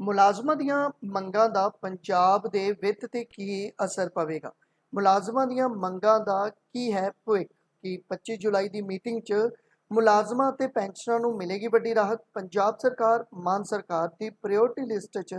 ਮੁਲਾਜ਼ਮਾਂ ਦੀਆਂ ਮੰਗਾਂ ਦਾ ਪੰਜਾਬ ਦੇ ਵਿੱਤ ਤੇ ਕੀ ਅਸਰ ਪਵੇਗਾ? ਮੁਲਾਜ਼ਮਾਂ ਦੀਆਂ ਮੰਗਾਂ ਦਾ ਕੀ ਹੈ ਭਵਿੱਖ? ਕਿ 25 ਜੁਲਾਈ ਦੀ ਮੀਟਿੰਗ 'ਚ ਮੁਲਾਜ਼ਮਾਂ ਅਤੇ ਪੈਨਸ਼ਨਰਾਂ ਨੂੰ ਮਿਲੇਗੀ ਵੱਡੀ ਰਾਹਤ? ਪੰਜਾਬ ਸਰਕਾਰ, ਮਾਨ ਸਰਕਾਰ ਦੀ ਪ੍ਰਾਇੋਰਟੀ ਲਿਸਟ 'ਚ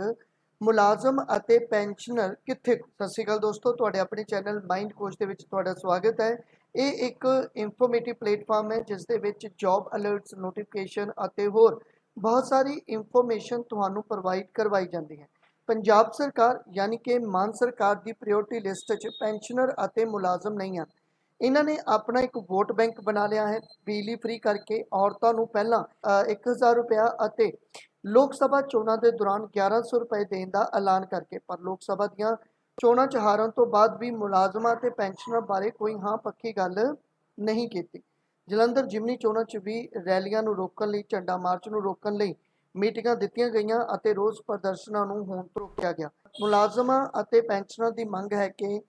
ਮੁਲਾਜ਼ਮ ਅਤੇ ਪੈਨਸ਼ਨਰ ਕਿੱਥੇ ਸਤਿ ਸ਼੍ਰੀ ਅਕਾਲ ਦੋਸਤੋ, ਤੁਹਾਡੇ ਆਪਣੇ ਚੈਨਲ ਮਾਈਂਡ ਕੋਚ ਦੇ ਵਿੱਚ ਤੁਹਾਡਾ ਸਵਾਗਤ ਹੈ। ਇਹ ਇੱਕ ਇਨਫੋਰਮੇਟਿਵ ਪਲੇਟਫਾਰਮ ਹੈ, ਜਿਸ ਦੇ ਵਿੱਚ ਜੌਬ ਅਲਰਟਸ ਨੋਟੀਫਿਕੇਸ਼ਨ ਅਤੇ ਹੋਰ ਬਹੁਤ ਸਾਰੀ ਇਨਫੋਰਮੇਸ਼ਨ ਤੁਹਾਨੂੰ ਪ੍ਰੋਵਾਈਡ ਕਰਵਾਈ ਜਾਂਦੀ ਹੈ। ਪੰਜਾਬ ਸਰਕਾਰ ਯਾਨੀ ਕਿ ਮਾਨ ਸਰਕਾਰ ਦੀ ਪ੍ਰਾਇੋਰਟੀ ਲਿਸਟ 'ਚ ਪੈਨਸ਼ਨਰ ਅਤੇ ਮੁਲਾਜ਼ਮ ਨਹੀਂ ਹਨ। ਇਹਨਾਂ ਨੇ ਆਪਣਾ ਇੱਕ ਵੋਟ ਬੈਂਕ ਬਣਾ ਲਿਆ ਹੈ। ਬਿਜਲੀ ਫ੍ਰੀ ਕਰਕੇ ਔਰਤਾਂ ਨੂੰ ਪਹਿਲਾਂ ਅ, 1000 ਰੁਪਇਆ ਅਤੇ ਲੋਕ ਸਭਾ ਚੋਣਾਂ ਦੇ ਦੌਰਾਨ 1100 ਰੁਪਏ ਦੇਣ ਦਾ ਐਲਾਨ ਕਰਕੇ ਪਰ ਲੋਕ ਸਭਾ ਦੀਆਂ ਚੋਣਾਂ 'ਚ ਹਾਰਨ ਤੋਂ ਬਾਅਦ ਵੀ ਮੁਲਾਜ਼ਮਾਂ ਤੇ ਪੈਨਸ਼ਨਰ ਬਾਰੇ ਕੋਈ ਹਾਂ ਪੱਕੀ ਗੱਲ ਨਹੀਂ ਕੀਤੀ। ਜਲੰਧਰ ਜਿਮਨੀ ਚੋਣਾਂ 'ਚ ਵੀ ਰੈਲੀਆਂ ਨੂੰ ਰੋਕਣ ਲਈ, ਝੰਡਾ ਮਾਰਚ ਨੂੰ ਰੋਕਣ ਲਈ ਮੀਟਿੰਗਾਂ ਦਿੱਤੀਆਂ ਗਈਆਂ ਅਤੇ ਰੋਸ ਪ੍ਰਦਰਸ਼ਨਾਂ ਨੂੰ ਹੋਣ ਤੋਂ ਰੋਕਿਆ ਗਿਆ। ਮੁਲਾਜ਼ਮਾਂ ਅਤੇ ਪੈਨਸ਼ਨਰਾਂ ਦੀ ਮੰਗ ਹੈ ਕਿ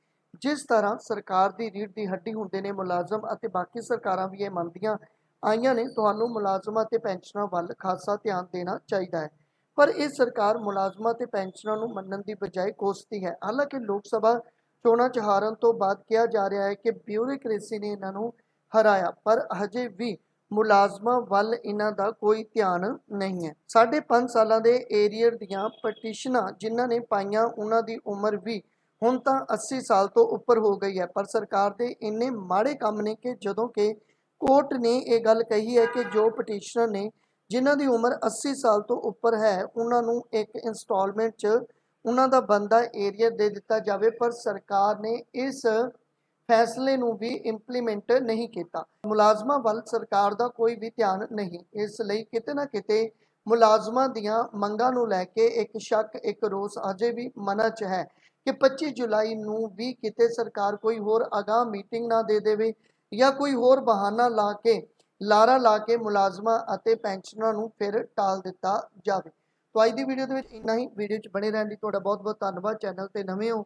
ਜਿਸ ਤਰ੍ਹਾਂ ਸਰਕਾਰ ਦੀ ਰੀੜ੍ਹ ਦੀ ਹੱਡੀ ਹੁੰਦੇ ਨੇ, ਮੁਲਾਜ਼ਮ ਅਤੇ ਬਾਕੀ ਸਰਕਾਰਾਂ ਵੀ ਇਹ ਮੰਨਦੀਆਂ ਆਈਆਂ ਨੇ, ਤੁਹਾਨੂੰ ਮੁਲਾਜ਼ਮਾਂ ਤੇ ਪੈਨਸ਼ਨਰਾਂ ਵੱਲ ਖਾਸਾ ਧਿਆਨ ਦੇਣਾ ਚਾਹੀਦਾ ਹੈ। ਪਰ ਇਹ ਸਰਕਾਰ ਮੁਲਾਜ਼ਮਾਂ ਤੇ ਪੈਨਸ਼ਨਰਾਂ ਨੂੰ ਮੰਨਣ ਦੀ ਬਜਾਏ ਕੋਸਦੀ ਹੈ। ਹਾਲਾਂਕਿ ਲੋਕ ਸਭਾ ਚੋਣਾਂ 'ਚ ਹਾਰਨ ਤੋਂ ਬਾਅਦ ਕਿਹਾ ਜਾ ਰਿਹਾ ਹੈ ਕਿ ਬਿਊਰੋਕ੍ਰੇਸੀ ਨੇ ਇਹਨਾਂ ਨੂੰ ਹਰਾਇਆ। ਪਰ ਹਜੇ ਵੀ ਮੁਲਾਜ਼ਮਾਂ ਵੱਲ ਇਹਨਾਂ ਦਾ ਕੋਈ ਧਿਆਨ ਨਹੀਂ ਹੈ। ਸਾਢੇ ਪੰਜ ਸਾਲਾਂ ਦੇ ਏਰੀਅਰ ਦੀਆਂ ਪਟੀਸ਼ਨਾਂ ਜਿਨ੍ਹਾਂ ਨੇ ਪਾਈਆਂ, ਉਹਨਾਂ ਦੀ ਉਮਰ ਵੀ ਹੁਣ ਤਾਂ 80 ਸਾਲ ਤੋਂ ਉੱਪਰ ਹੋ ਗਈ ਹੈ। ਪਰ ਸਰਕਾਰ ਦੇ ਇੰਨੇ ਮਾੜੇ ਕੰਮ ਨੇ ਕਿ ਜਦੋਂ ਕਿ ਕੋਰਟ ਨੇ ਇਹ ਗੱਲ ਕਹੀ ਹੈ ਕਿ ਜੋ ਪਟੀਸ਼ਨਰ ਨੇ ਜਿਨ੍ਹਾਂ ਦੀ ਉਮਰ 80 ਸਾਲ ਤੋਂ ਉੱਪਰ ਹੈ, ਉਹਨਾਂ ਨੂੰ ਇੱਕ ਇਨਸਟਾਲਮੈਂਟ 'ਚ ਉਹਨਾਂ ਦਾ ਬੰਦਾ ਏਰੀਅਰ ਦੇ ਦਿੱਤਾ ਜਾਵੇ। ਪਰ ਸਰਕਾਰ ਨੇ ਇਸ ਫੈਸਲੇ ਨੂੰ ਵੀ ਇੰਪਲੀਮੈਂਟ ਨਹੀਂ ਕੀਤਾ। ਮੁਲਾਜ਼ਮਾਂ ਵੱਲ ਸਰਕਾਰ ਦਾ ਕੋਈ ਵੀ ਧਿਆਨ ਨਹੀਂ। ਇਸ ਲਈ ਕਿਤੇ ਨਾ ਕਿਤੇ ਮੁਲਾਜ਼ਮਾਂ ਦੀਆਂ ਮੰਗਾਂ ਨੂੰ ਲੈ ਕੇ ਇੱਕ ਸ਼ੱਕ, ਇੱਕ ਰੋਸ ਅਜੇ ਵੀ ਮਨਾਂ 'ਚ ਹੈ ਕਿ 25 ਜੁਲਾਈ ਨੂੰ ਵੀ ਕਿਤੇ ਸਰਕਾਰ ਕੋਈ ਹੋਰ ਅਗਾਹ ਮੀਟਿੰਗ ਨਾ ਦੇ ਦੇਵੇ ਜਾਂ ਕੋਈ ਹੋਰ ਬਹਾਨਾ ਲਾ ਕੇ, ਲਾਰਾ ਲਾ ਕੇ ਮੁਲਾਜ਼ਮਾਂ ਅਤੇ ਪੈਨਸ਼ਨਰਾਂ ਨੂੰ ਫਿਰ ਟਾਲ ਦਿੱਤਾ ਜਾਵੇ। ਤੋਂ ਅੱਜ ਦੀ ਵੀਡੀਓ ਦੇ ਵਿੱਚ ਇੰਨਾ ਹੀ। ਵੀਡੀਓ 'ਚ ਬਣੇ ਰਹਿਣ ਲਈ ਤੁਹਾਡਾ ਬਹੁਤ ਬਹੁਤ ਧੰਨਵਾਦ। ਚੈਨਲ ਤੇ ਨਵੇਂ ਹੋ